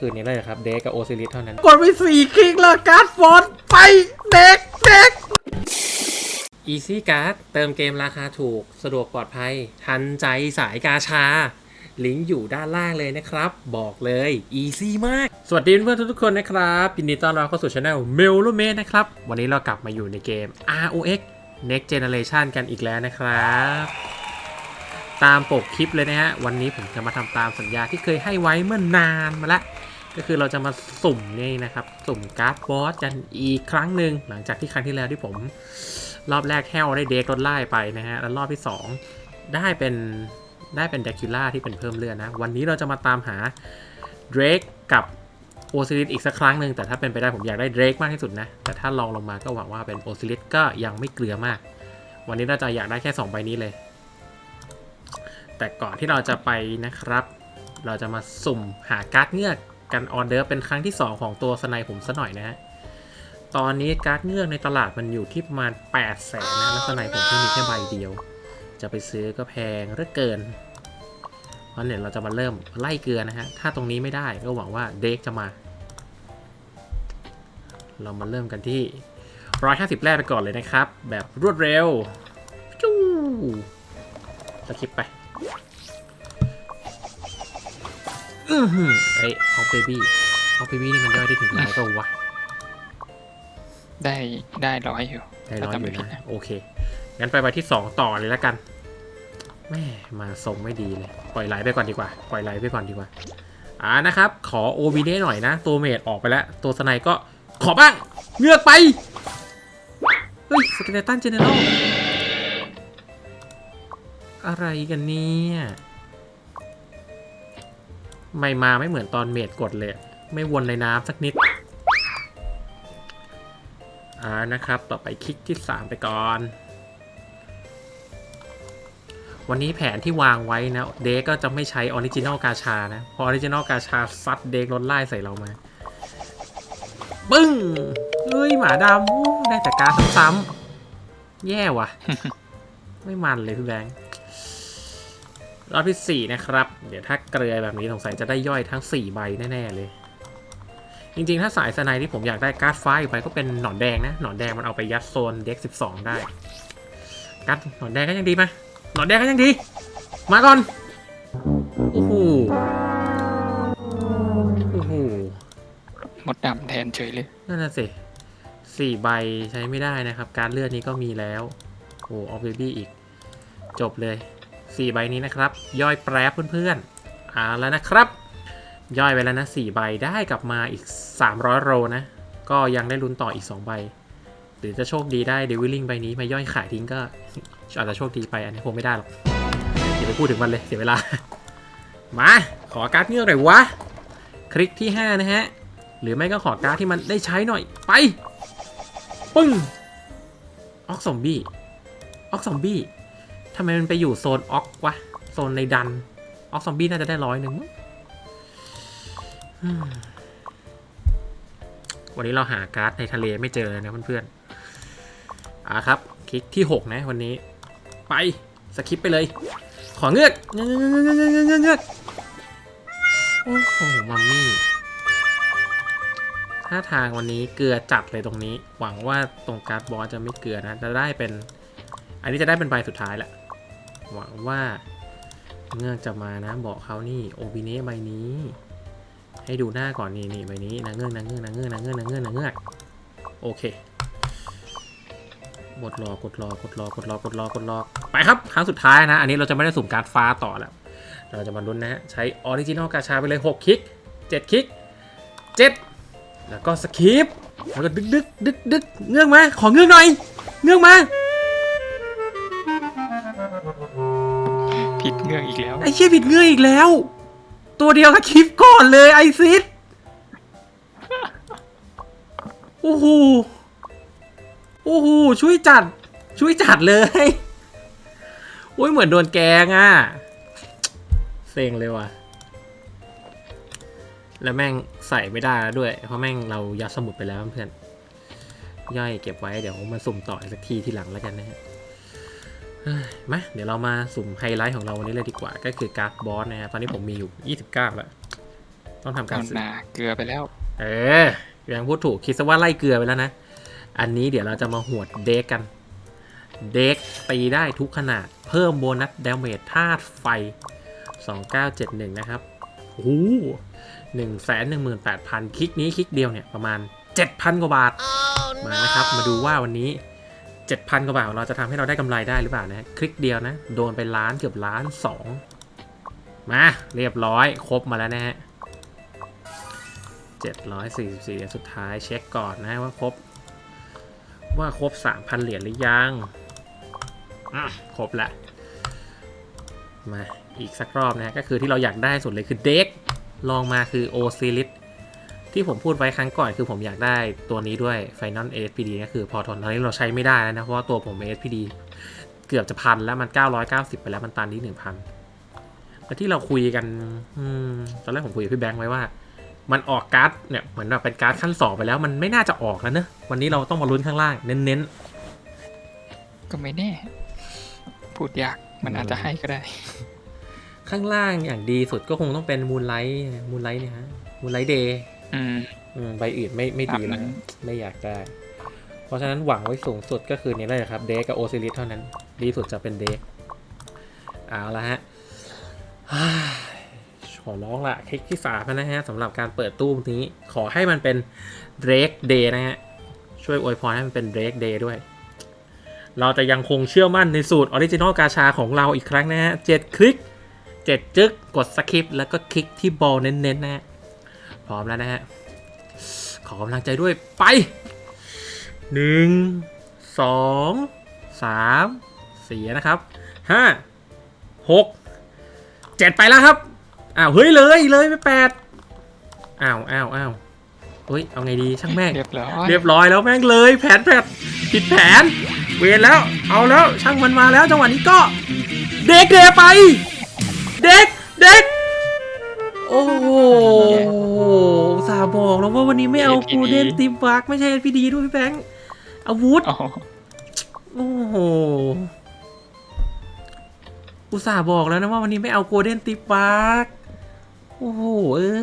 คืนนี้เลยครับ เดกกับโอซิลิสเท่านั้น กดไปสี่คลิกแล้วการ์ดฟอนต์ไปเด็กเด็ก Easy Card เติมเกมราคาถูกสะดวกปลอดภัย ทันใจสายกาชา ลิงก์อยู่ด้านล่างเลยนะครับ บอกเลย Easy มาก สวัสดีเพื่อนๆทุกๆคนนะครับยินดีต้อนรับเข้าสู่ช anel m e l u m a t e นะครับ วันนี้เรากลับมาอยู่ในเกม ROX Next Generation กันอีกแล้วนะครับ ตามปกคลิปเลยนะฮะ วันนี้ผมจะมาทำตามสัญญาที่เคยให้ไว้เมื่อนานมาละ ก็คือเราจะมาสุ่มนี่นะครับ สุ่มการ์ดบอสกันอีกครั้งหนึ่งหลังจากที่ครั้งที่แล้วที่ผม รอบแรกแฮวได้เดกรถไล่ไปนะฮะ แล้วรอบที่ 2 ได้เป็นได้เป็นเดคิล่าที่เป็นเพิ่มเลือดนะ วันนี้เราจะมาตามหาเดรกกับโอซิลิสอีกสักครั้งหนึ่งแต่ถ้าเป็นไปได้ผมอยากได้เดรกมากที่สุดนะ แต่ถ้าลองลงมาก็หวังว่าเป็นโอซิลิสก็ยังไม่เกลือมาก วันนี้เราจะอยากได้แค่2ใบนี้เลย แต่ก่อนที่เราจะไปนะครับ เราจะมาสุ่มหาการ์ดเงือกกันออเดอร์เป็นครั้งที่ 2 ของตัวสไนผมซะหน่อยนะฮะตอนนี้การ์ดเงือกในตลาดมันอยู่ที่ประมาณ8 0 0แสนนะแล้วสไนผมเพิ่งมีแค่ใบเดียว จะไปซื้อก็แพงเหลือเกินเพราะเนี่ยเราจะมาเริ่มไล่เกลือนะฮะถ้าตรงนี้ไม่ได้ก็หวังว่าเด็กจะมา เรามาเริ่มกันที่ 150 แรกไปก่อนเลยนะครับ แบบรวดเร็วจู้ตะคริปไป อือหือไอ้ออฟเบบี้ออฟเบบี้นี่มันย่อยได้ถึงร้อยตัววะได้ได้ร้อยอยู่ได้ร้อยถ้าอจำไม่ยู่ผิดนะนะโอเค งั้นไปใบที่2ต่อเลยแล้วกันแม่มาทรงไม่ดีเลย ปล่อยไหลไปก่อนดีกว่า ปล่อยไหลไปก่อนดีกว่า อ่านะครับ ขอโอวีเน่หน่อยนะ ตัวเมดออกไปแล้ว ตัวสไนก็ขอบ้างเงือกไป เฮ้ยสเกเลตันเจเนอเรลอะไรกันเนี่ย ไม่มาไม่เหมือนตอนเมดกดเลย ไม่วนในน้ำสักนิดอ่านะครับ ต่อไปคลิกที่ 3 ไปก่อน วันนี้แผนที่วางไว้นะ เดกก็จะไม่ใช้ออริจินอลกาชานะ พอออริจินอลกาชาซัดเดกรถไล่ใส่เรามา ปึ้ง เฮ้ย หมาดำอู้ได้แต่การดซ้ำๆแย่ว่ะ ไม่มันเลยพี่แบงค์ รอบที่ 4 นะครับ เดี๋ยวถ้าเกลือแบบนี้สงสัยจะได้ย่อยทั้ง 4 ใบแน่ ๆ เลย จริง ๆ ถ้าสายสไนที่ผมอยากได้การ์ดไฟไปก็เป็นหนอนแดงนะ หนอนแดงมันเอาไปยัดโซนเด็ก 12 ได้การ์ดหนอนแดงก็ยังดีไหมหนอนแดงก็ยังดี มาก่อน โอ้โห โอ้โห มดดำแทนเฉยเลย นั่นน่ะสิสี่ใบใช้ไม่ได้นะครับ การเลือดนี้ก็มีแล้ว โอ้ออฟเบบี้อีก จบเลย สี่ใบนี้นะครับ ย่อยแปรเพื่อนๆเอาแล้วนะครับ ย่อยไปแล้วนะสี่ใบได้กลับมาอีก 300 โรนะ ก็ยังได้ลุ้นต่ออีก 2 ใบ หรือจะโชคดีได้เดวิลลิงใบนี้มาย่อยขายทิ้งก็อาจจะโชคดีไปอันนี้คงไม่ได้หรอกอย่าไปพูดถึงมันเลยเสียเวลา มาขอการ์ดเงือกหน่อยวะ คลิกที่ 5 นะฮะ หรือไม่ก็ขอการ์ดที่มันได้ใช้หน่อยไปปึ้งออกซอมบี้ออกซอมบี้ ทำไมมันไปอยู่โซนออกวะ โซนในดัน ออกซอมบี้น่าจะได้ร้อยหนึ่งวันนี้เราหาการ์ดในทะเลไม่เจอเลยนะเพื่อนๆอ่าครับ คลิกที่ 6 นะวันนี้ ไปสคิปไปเลย ขอเงือกเงือกเงือกเงือกเงือกเงือเงือโอ้โหมัมมี่ถ้าทางวันนี้เกลือจัดเลยตรงนี้ หวังว่าตรงการ์ดบอสจะไม่เกลือนะ จะได้เป็น อันนี้จะได้เป็นใบสุดท้ายแหละ หวังว่าเงือกจะมานะบอกเขานี่โอบิเน่ใบนี้ ให้ดูหน้าก่อนนี่นี่ใบนี้นางเงือกนางเงือกนางเงือกนางเงือกนางเงือกนางเงือกโอเคกดรอกดรอกดรอกดรอกดรอกดรอไปครับครั้งสุดท้ายนะ อันนี้เราจะไม่ได้สุ่มการ์ดฟ้าต่อแล้ว เราจะมาลุ้นนะฮะใช้ออริจินอลกาชาไปเลย 6 คลิก 7 คลิก 7 แล้วก็สคิปแล้วก็ดึกดึกดึกดึกเงือกมา ขอเงือกหน่อย เงือกมา ผิดเงือกอีกแล้ว ไอ้เชี่ยผิดเงื่อกอีกแล้ว ตัวเดียวกับคลิปก่อนเลยไอซิดโอ้โหโอ้โหช่วยจัด ช่วยจัดเลยโอ้ยเหมือนโดนแกงอะเซ็งเลยว่ะ แล้วแม่งใส่ไม่ได้แล้วด้วย เพราะแม่งเรายัดสมุดไปแล้วเพื่อนย่อยเก็บไว้เดี๋ยวมาสุ่มต่ออีกสักทีทีหลังแล้วกันนะฮะ มาเดี๋ยวเรามาสุ่มไฮไลท์ของเราวันนี้เลยดีกว่า ก็คือการ์ดบอสนะครับตอนนี้ผมมีอยู่ 29 แล้ว ต้องทำการเอาซื้อหนาเกลือไปแล้ว เออยังพูดถูกคิดซะว่าไล่เกลือไปแล้วนะ อันนี้เดี๋ยวเราจะมาหวดเด็กกัน เด็กตีได้ทุกขนาด เพิ่มโบนัสดาเมจธาตุไฟ 2971 นะครับโอ้หนึ่งแสนหนึ่งหมื่นแปดพันคลิกนี้คลิกเดียวเนี่ยประมาณ 7,000 กว่าบาทมานะครับ มาดูว่าวันนี้ 7,000 กว่าบาทเราจะทำให้เราได้กำไรได้หรือเปล่านะคลิกเดียวนะ โดนไปล้านเกือบล้านสองมาเรียบร้อยครบมาแล้วนะฮะ744เหรียญสุดท้ายเช็คก่อนนะว่าครบ ว่าครบ 3,000 เหรียญหรือยังครบละมาอีกสักรอบนะก็คือที่เราอยากได้สุดเลยคือเด็กลองมาคือโอซิลิส ที่ผมพูดไว้ครั้งก่อนคือผมอยากได้ตัวนี้ด้วย Final ASPD ก็คือพอทนตอนนี้เราใช้ไม่ได้แล้วนะ เพราะว่าตัวผม ASPD เกือบจะพันแล้วมัน 990 ไปแล้วมันตันที่ 1,000แล้วที่เราคุยกันอืมตอนแรกผมคุยกับพี่แบงค์ไว้ว่า มันออกการ์ดเนี่ยเหมือนแบบเป็นการ์ดขั้นสองไปแล้ว มันไม่น่าจะออกแล้วเนอะวันนี้เราต้องมาลุ้นข้างล่างเน้นก็ไม่แน่ พูดยากมันอาจจะให้ก็ได้ๆข้างล่างอย่างดีสุดก็คงต้องเป็นมูนไลท์มูนไลท์เนี่ยฮะมูนไลท์เดย์ อืมใบอื่นไม่ไม่ดีตามนั้แล้วนไม่อยากได้ เพราะฉะนั้นหวังไว้สูงสุดก็คือเนี่ยเลยครับ เดกกับโอซิลิสเท่านั้น ดีสุดจะเป็นเดกเอาละฮะฮ่าขอร้องละคลิกที่สามนะฮะสำหรับการเปิดตู้นี้ ขอให้มันเป็นเดกเดย์นะฮะ ช่วยอวยพรให้มันเป็นเดกเดย์ด้วย เราจะยังคงเชื่อมั่นในสูตรออริจินอลกาชาของเราอีกครั้งนะฮะเจ็ดคลิกเจ็ดจึกกดสคิปแล้วก็คลิกที่บอลเน้นๆนะฮะ พร้อมแล้วนะฮะ ขอกำลังใจด้วยไปหนึ่งสองสามสี่นะครับห้าหกเจ็ดไปแล้วครับอ้าวเฮ้ยเลยเลยไปแปดอ้าวอ้าวอ้าวเฮ้ยเอาไงดีช่างแม่งเรียบร้อยเรียบร้อยแล้วแม่งเลยแผนแผนผิดแผน เวรแล้ว เอาแล้วช่างมันมาแล้วจังหวะนี้ก็ เด็กเดไป เด็ก บอกแล้วว่าวันนี้ไม่เอากูเดนติมบักไม่ใช่พีดีด้วยพี่แบงค์อาวุธอ๋อโอ้โห อุตส่าห์บอกแล้วนะว่าวันนี้ไม่เอาโกลเด้นติปบาร์กโอ้โห เอ้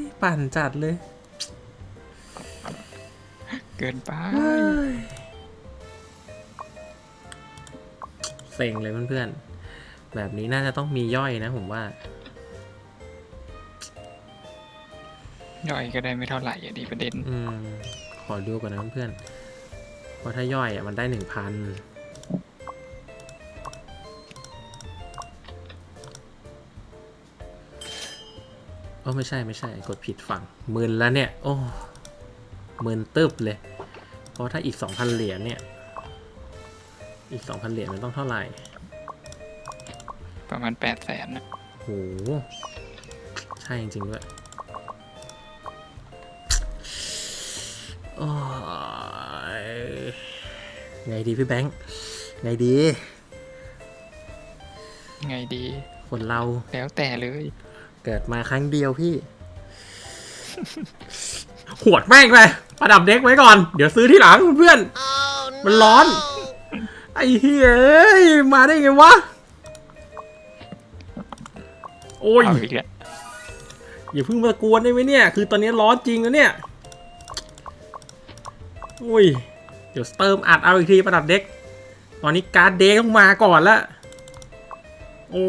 ย ปั่นจัดเลย เกินไปเฮ้ยเซ็งเลยเพื่อนๆ แบบนี้น่าจะต้องมีย่อยนะผมว่า ย่อยก็ได้ไม่เท่าไหร่อะดีประเด็น อืม ขอดูก่อนนะเพื่อนๆเพราะถ้าย่อยอะมันได้หนึ่งพันโอ้ไม่ใช่ไม่ใช่กดผิดฝั่งหมื่นแล้วเนี่ย โอ้หมื่นตึบเลย เพราะถ้าอีกสองพันเหรียญเนี่ย อีกสองพันเหรียญมันต้องเท่าไหร่ ประมาณแปดแสนนะโห ใช่จริงๆด้วย ไงดีพี่แบงค์ ไงดี ไงดี คนเรา แล้วแต่เลย เกิดมาครั้งเดียวพี่หวดแม่งไปประดับเด็กไว้ก่อน เดี๋ยวซื้อที่หลังเพื่อน มันร้อน ไอ้เฮ้ยเอ้ยมาได้ไงวะ โอ้ยเอาอีกแล้วอย่าเพิ่งมากวนได้ไหมเนี่ย คือตอนนี้ร้อนจริงแล้วเนี่ย อุ้ย เดี๋ยวเติมอัดเอาอีกทีประดับเด็ก ตอนนี้การ์ดเด็กต้องมาก่อนละโอ้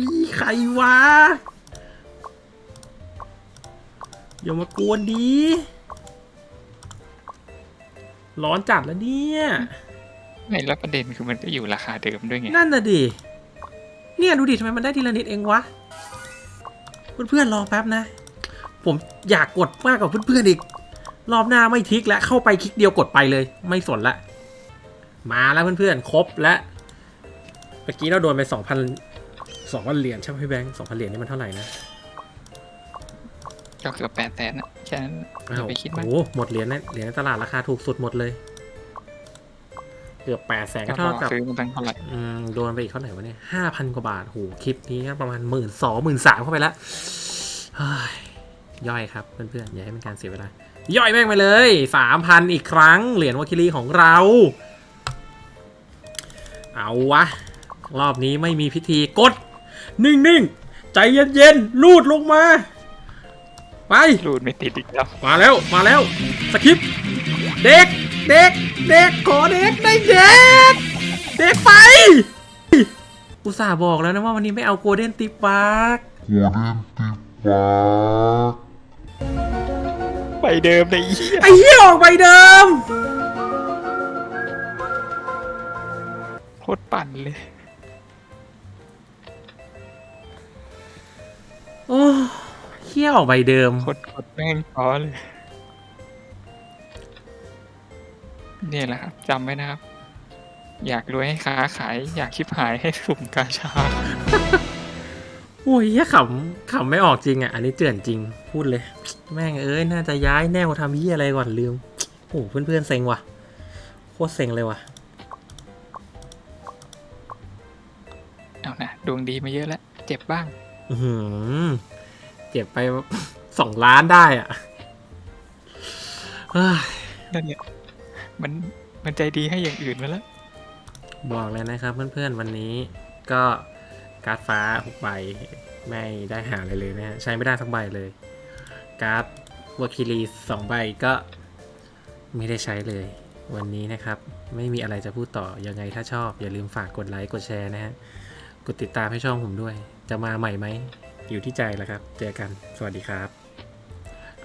ย ใครวะ อย่ามากวนดี ร้อนจัดแล้วเนี่ย ไม่แล้วประเด็นคือมันก็อยู่ราคาเดิมด้วยไง นั่นน่ะดิ เนี่ยดูดิทำไมมันได้ทีละนิดเองวะ เพื่อนๆรอแป๊บนะ ผมอยากกดมากกว่าเพื่อนๆอีก รอบหน้าไม่ทิกแล้วเข้าไปคลิกเดียวกดไปเลย ไม่สนละ มาแล้วเพื่อนๆ ครบแล้วเมื่อกี้เราโดนไปสองพันสองพันเหรียญใช่ไหมพี่แบงค์สองพันเหรียญนี่มันเท่าไหร่นะก็เกือบแปดแสนนะแค่นั้นอย่าอ้าวไปคิดมาก โอ้โหหมดเหรียญนะเหรียญในตลาดราคาถูกสุดหมดเลย เกือบแปดแสนก็ก็พอเท่ากับ ซื้อมันตั้งเท่าไหร่อืมโดนไปอีกเท่าไหร่วะเนี่ยห้าพันกว่าบาทโหคลิปนี้ก็ประมาณหมื่นสองหมื่นสามเข้าไปแล้วเฮ้ยย่อยครับเพื่อนๆ อย่าให้เป็นการเสียเวลา ย่อยแม่งไปเลยสามพันอีกครั้ง เหรียญวาคิรีของเรา เอาวะ รอบนี้ไม่มีพิธีกด นิ่งๆ ใจเย็นๆลูดลงมา ไป รูดไม่ติดอีกแล้วมาแล้วมาแล้วสคริปต์เด็กเด็กเด็กขอเด็กได้เด็กเด็กไป อุตส่าห์บอกแล้วนะว่าวันนี้ไม่เอาโกลเด้นติปบาร์กไป เดิมเลยไอ้เหี้ยไอ้เหี้ยออกไปเดิม โคตรปั่นเลยโอ้เหี้ยออกไปเดิม โคตรกดแม่งพอเลยเนี่ยแหละครับจำไว้นะครับ อยากรวยให้ค้าขาย อยากชิบหายให้สุ่มกาชา โอ้ยเหี้ยขำขำไม่ออกจริงอะ อันนี้เจือนจริง พูดเลย แม่งเอ้ย น่าจะย้ายแนวทำเหี้ยอะไรก่อนลืม โอ้โหเพื่อนๆเซ็งว่ะ โคตรเซ็งเลยว่ะ เอานะดวงดีมาเยอะแล้ว เจ็บบ้าง อื้อหือเจ็บไปสองล้านได้อะเฮ้ยนั่นเนี่ยมันมันใจดีให้อย่างอื่นมาแล้ว บอกเลยนะครับเพื่อนๆวันนี้ก็ การ์ดฟ้าหกใบไม่ได้หาอะไรเลยนะฮะใช้ไม่ได้สักใบเลย การ์ดวอคิรีสองใบก็ไม่ได้ใช้เลย วันนี้นะครับ ไม่มีอะไรจะพูดต่อ ยังไงถ้าชอบ อย่าลืมฝากกดไลค์กดแชร์นะฮะ กดติดตามให้ช่องผมด้วย จะมาใหม่ไหม อยู่ที่ใจแล้วครับ เจอกันสวัสดีครับ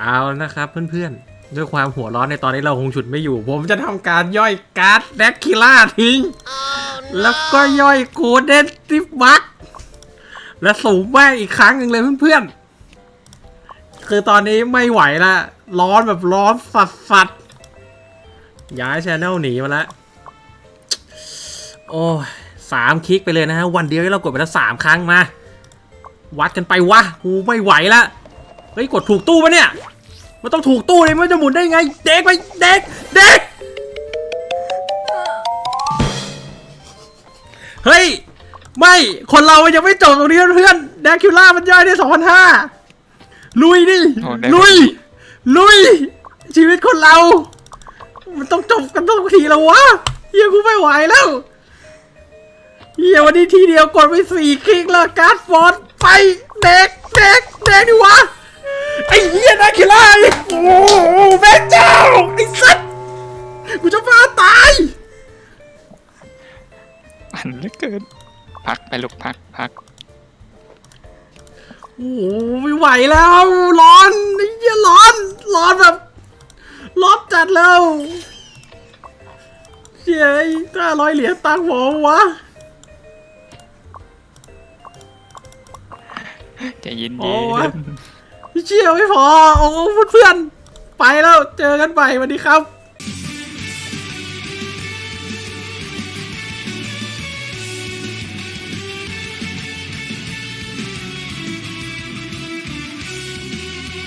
เอานะครับเพื่อนๆ ด้วยความหัวร้อนในตอนนี้เราคงฉุดไม่อยู่ ผมจะทำการย่อยการ์ดแดกคิล่าทิ้ง แล้วก็ย่อยโกลเด้นติฟบัค และสูงแม่งอีกครั้งหนึ่งเลยเพื่อนๆ คือตอนนี้ไม่ไหวละ ร้อนแบบร้อนสัสสัสๆย้ายชแนลหนีมาแล้วโอ้สามคลิกไปเลยนะฮะ วันเดียวที่เรากดไปแล้วสามครั้งมา วัดกันไปวะกูไม่ไหวละเฮ้ย กดถูกตู้ปะเนี่ย มันต้องถูกตู้เลยมันจะหมุนได้ไง เด็กไป เด็ก เด็ก เฮ้ย ไม่คนเรายังไม่จบตรงนี้เพื่อนแดกคิล่ามันย่อยได้สองพันห้าลุยดิโอ้ได้ ลุย ลุย ชีวิตคนเรา มันต้องจบกันต้องทีแล้ววะเฮียกูไม่ไหวแล้วเฮียวันนี้ทีเดียวกดไปสี่คลิกแล้วการ์ดฟอนต์ไปเด็กเด็กเด็กดิวะไอ้เฮียแดกคิล่าไอ้โอ้โหแม่เจ้าไอ้สัสกูจะฟ้าตายปั่นเหลือเกิน พักไปลูกพักพักโอ้โหไม่ไหวแล้ว ร้อนไอ้เหี้ยร้อน ร้อนแบบร้อนจัดแล้วเชี่ยห้าร้อยเหรียญตังค์หมอวะจะยินโอ้เย็ยนเชี่ยไม่พอ โอ้เพื่อนๆไปแล้ว เจอกันใหม่สวัสดีครับ